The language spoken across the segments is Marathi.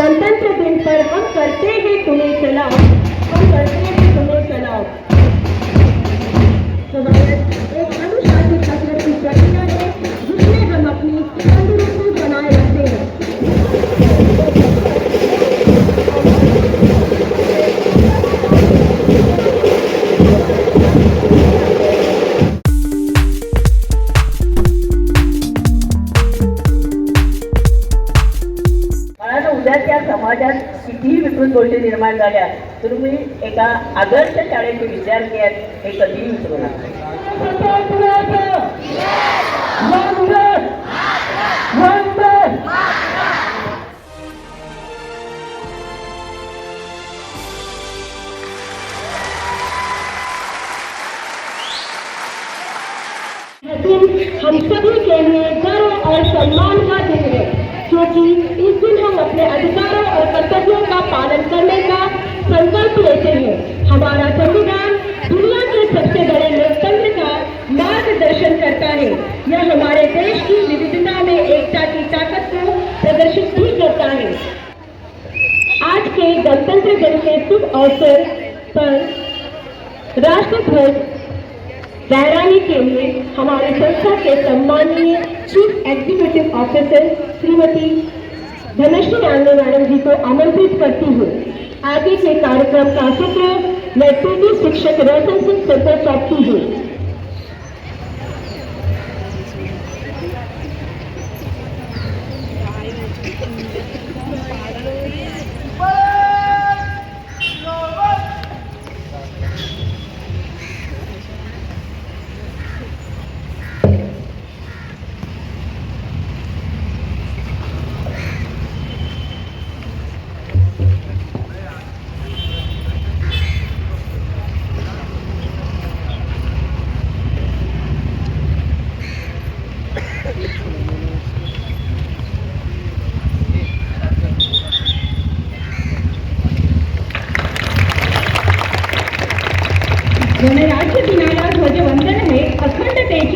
गणतंत्र दिन पर हम करते हैं तुम्हें सलाम हम सभी के लिए गर्व और सम्मान का दिन है, क्योंकि इस दिन हम अपने अधिकारों और कर्तव्यों का पालन करने का संकल्प लेते हैं। हमारा संविधान दुनिया के सबसे बड़े लोकतंत्र का मार्गदर्शन करता है। यह हमारे देश की विविधता में एकता की ताकत को प्रदर्शित भी करता है। आज के गणतंत्र दिन के शुभ अवसर पर राष्ट्रध्वज लहराने के लिए हमारे संस्था के सम्माननीय chief executive officer Shrimati Dhanashree Anand madam ji को आमंत्रित करती हूँ। आगे के कार्यक्रम का सूत्र मैं पीटी शिक्षक रोशन सिंह सर को सौंपती हूँ।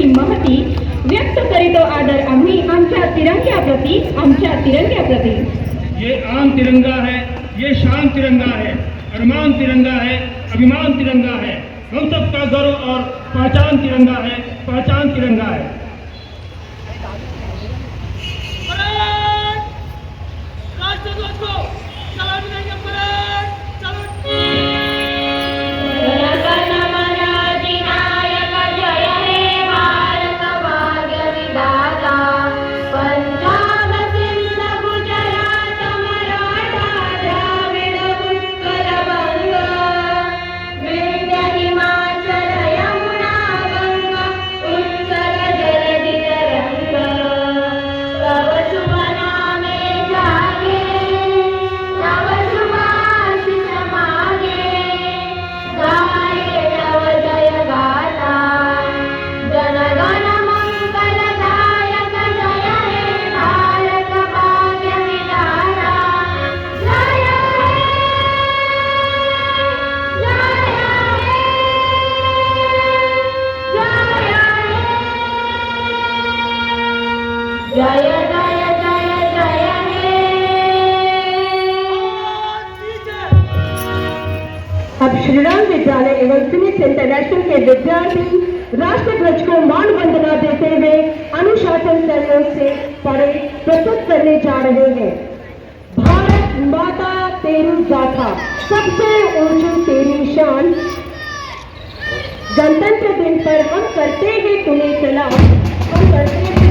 महती व्यक्त करीतो आदर आम्ही आमच्या तिरंग्याप्रती आमच्या तिरंग्याप्रती ये आम तिरंगा है, ये शान तिरंगा है, अरमान तिरंगा है, अभिमान तिरंगा है हम सबका गर्व और पहचान तिरंगा है, पहचान तिरंगा है। अब श्रीराम विद्यालय एवं फिनिक्स इंटरनेशनल के विद्यार्थी राष्ट्रध्वज को मान वंदना देते हुए अनुशासन सहयोग से पढ़े प्रस्तुत करने जा रहे हैं। भारत माता तेरी गाथा, सबसे ऊँची तेरी शान। गणतंत्र दिन पर हम करते हैं तुम्हें सलाम हम करते हैं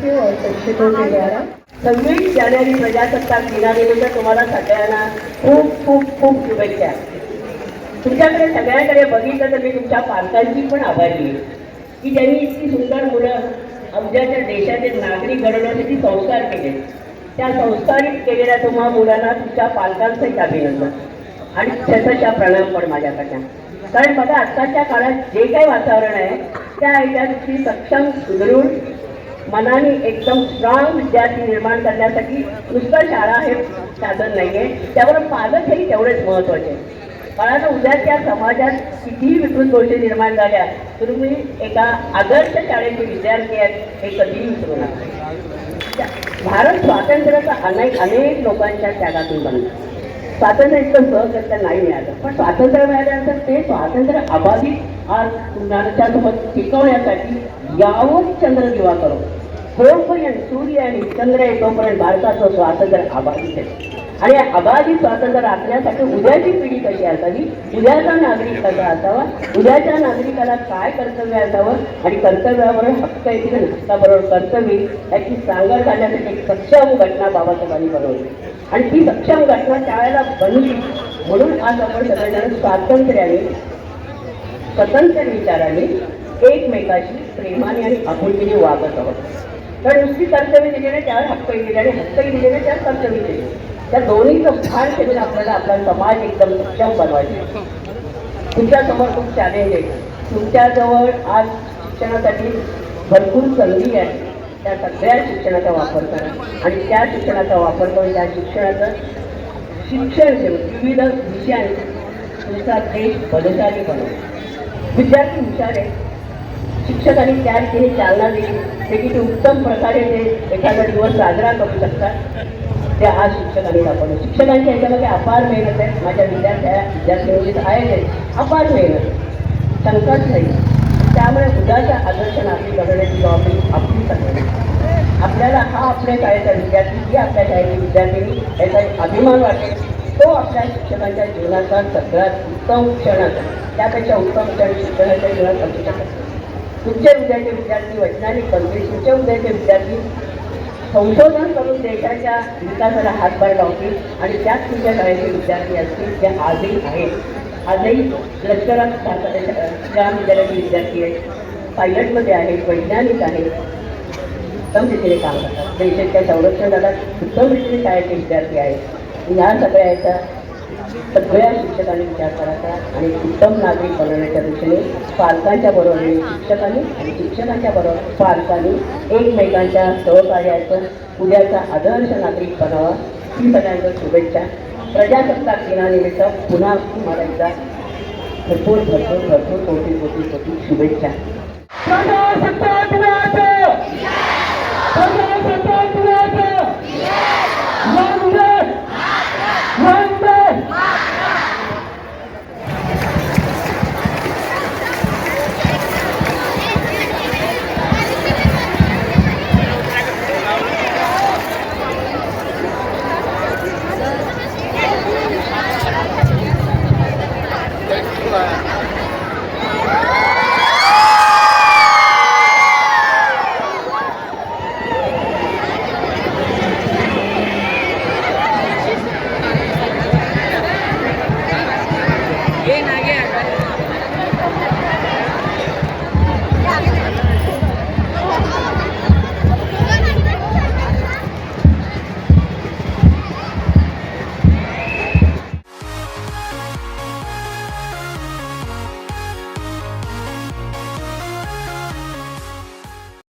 द्वारा सव्वीस जानेवारी प्रजासत्ताक दिनानिमित्त तुम्हाला सगळ्यांना खूप खूप खूप शुभेच्छा. तुमच्याकडे सगळ्यांकडे बघितलं तर मी तुमच्या पालकांची पण आभारी आहे. की ज्यांनी इतकी सुंदर मुलं आमच्याच्या देशाचे नागरिक घडवण्यासाठी संस्कार केले. त्या संस्कारित केलेल्या तुम्हा मुलांना तुमच्या पालकांचंही अभिनंदन. आणि शतशा प्रणाम पण माझ्याकडनं. कारण बघा आत्ताच्या काळात जे काही वातावरण आहे त्या ह्याच्याची सक्षम सुदृढ मनाने एकदम स्ट्रॉंग विद्यार्थी निर्माण करण्यासाठी नुसतं शाळा हे साधन नाही आहे त्यावर पालक हेही तेवढेच महत्त्वाचे आहे कारण उद्याच्या समाजात कितीही विकृत गोष्टी निर्माण झाल्या तर तुम्ही एका आदर्श शाळेचे विद्यार्थी आहेत हे कधीही विसरू नका. भारत स्वातंत्र्याचा अनेक अनेक लोकांच्या त्यागातून बनला. स्वातंत्र्य इतकं सहज नाही मिळालं पण स्वातंत्र्य मिळाल्यानंतर ते स्वातंत्र्य अबाधित आज तुमच्यासोबत टिकवण्यासाठी यावून चंद्र दिवा करो. जोपर्यंत सूर्य आणि चंद्र आहे तोपर्यंत भारताचं स्वातंत्र्य अबाधित आहे. आणि अबाधित स्वातंत्र्य राखण्यासाठी उद्याची पिढी कशी असावी? उद्याचा नागरिक कसा असावा? उद्याच्या नागरिकाला काय कर्तव्य असावं? आणि कर्तव्यावर हक्क येतील आणि हक्काबरोबर कर्तव्य याची सांगड घालण्यासाठी एक सक्षम घटना बाबासाहेबांनी बनवली. आणि ती सक्षम घटना त्यावेळेला बनली. म्हणून आज आपण सगळ्यांना स्वातंत्र्याने स्वतंत्र विचाराने एकमेकाशी प्रेमाने आणि आपुलकीने वागत आहोत. तर नुसती कर्तव्य दिलेले त्यावर हक्कही दिले आणि हक्कही दिलेले त्यावर कर्तव्य दिले त्या दोन्हीचं स्थान ठेवून आपल्याला आपला समाज एकदम सक्षम बनवायचे. तुमच्यासमोर खूप चॅलेंज आहे. तुमच्याजवळ आज शिक्षणासाठी भरपूर संधी आहे. त्या सगळ्या शिक्षणाचा वापर करा. आणि त्या शिक्षणाचा वापर करून त्या शिक्षणाचं शिक्षण घेऊन विविध विषयांचा तुमचा देश बलशाली बनवतो विद्यार्थी हुशार आहे शिक्षकांनी त्या रीतीने चालना दिली ते किती उत्तम प्रकारे ते एखादा दिवस साजरा करू शकतात. ते आज शिक्षकांनी दाखवलं. शिक्षकांच्या याच्यामध्ये अपार मेहनत आहे. माझ्या विद्यार्थ्या विद्यार्थी आहे. अपार मेहनत. शंकाच नाही. त्यामुळे उद्याच्या आदर्शन आपली घडवण्याची जबाबदारी आपली सगळ्यांची आपल्याला हा आपल्या शाळेचा विद्यार्थी ही आपल्या शाळेची विद्यार्थिनी याचा एक अभिमान वाटेल. तो आपल्या शिक्षकांच्या जीवनाचा सगळ्यात उत्तम क्षणात त्यापेक्षा उत्तम क्षण शिक्षणाच्या जीवनात असू शकत उच्च उद्याचे विद्यार्थी वैज्ञानिक बनतील उच्च उद्याचे विद्यार्थी संशोधन करून देशाच्या विकासाला हातभार लावतील आणि त्याच तुमच्या शाळेचे विद्यार्थी असतील जे आजही आहेत. आजही लष्करात ग्राम विद्यालयाचे विद्यार्थी आहेत. पायलटमध्ये आहेत वैज्ञानिक आहेत. उत्तम रीतीने काम करतात. देशाच्या संरक्षण दलात उत्तम रीतीने शाळेचे विद्यार्थी आहेत. या सगळ्या सगळ्या शिक्षकांनी विचार करायचा आणि उत्तम नागरिक बनवण्याच्या दिशेने पालकांच्या बरोबरीने शिक्षकांनी आणि शिक्षकांच्या बरोबर पालकांनी एकमेकांच्या सहकार्याचं उद्याचा आदर्श नागरिक बनावा. ही सगळ्यांना शुभेच्छा. प्रजासत्ताक दिनानिमित्त पुन्हा तुम्हाला एकदा भरपूर भरपूर भरपूर कोटी कोटी कोटी शुभेच्छा. प्रजासत्ताक